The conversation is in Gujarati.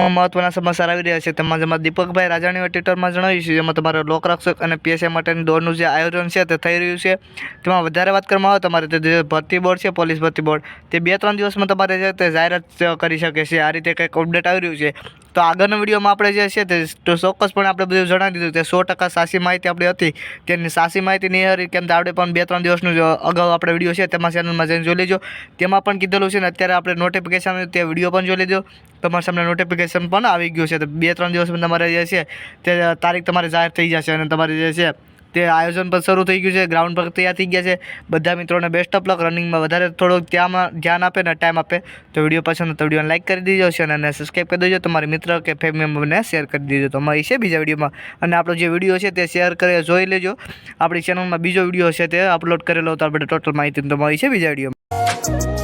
મહત્વના સમાચાર આવી રહ્યા છે. તેમાં જેમાં દીપકભાઈ રાજાણીએ ટ્વિટરમાં જણાવ્યું છે, જેમાં તમારે લોકરક્ષક અને પીએસઆઈ માટેની દોડનું જે આયોજન છે તે થઈ રહ્યું છે. તેમાં વધારે વાત કરવામાં આવે તમારે તે જે ભરતી બોર્ડ છે, પોલીસ ભરતી બોર્ડ, તે બે ત્રણ દિવસમાં તમારે છે તે જાહેરાત કરી શકે છે. આ રીતે કંઈક અપડેટ આવી રહ્યું છે. તો આગળના વિડીયોમાં આપણે જે છે તે ચોક્કસપણે આપણે બધું જણાવી દીધું કે સો ટકા સાચી માહિતી આપણી હતી તેની સાચી માહિતી નહીં હતી, કેમ કે આપણે પણ બે ત્રણ દિવસનું અગાઉ આપણે વીડિયો છે તેમાં ચેનલમાં જઈને જોઈ લેજો. તેમાં પણ કીધેલું છે ને, અત્યારે આપણે નોટિફિકેશન તે વીડિયો પણ જોઈ લેજો. તમારા સામે નોટિફિકેશન પણ આવી ગયું છે. તો બે ત્રણ દિવસમાં તમારે જે છે તે તારીખ તમારે જાહેર થઈ જશે અને તમારે જે છે તે આયોજન પણ શરૂ થઈ ગયું છે ગ્રાઉન્ડ પર તૈયાર થઈ ગયા છે. બધા મિત્રોને બેસ્ટ ઓફ લક રનિંગમાં વધારે થોડુંક ત્યાંમાં ધ્યાન આપે ને ટાઈમ આપે. તો વીડિયો પસંદ તો વિડીયોને લાઇક કરી દેજો છે અને સબસ્ક્રાઈબ કરી દેજો. તમારી મિત્ર કે ફેમિલી મેમ્બરને શેર કરી દેજો. તો અમારી છે બીજા વિડીયોમાં. અને આપણો જે વીડિયો છે તે શેર કરી, જોઈ લેજો. આપણી ચેનલમાં બીજો વીડિયો છે તે અપલોડ કરેલો હતો આપણે ટોટલ માહિતી તો મળી છે બીજા વિડીયોમાં.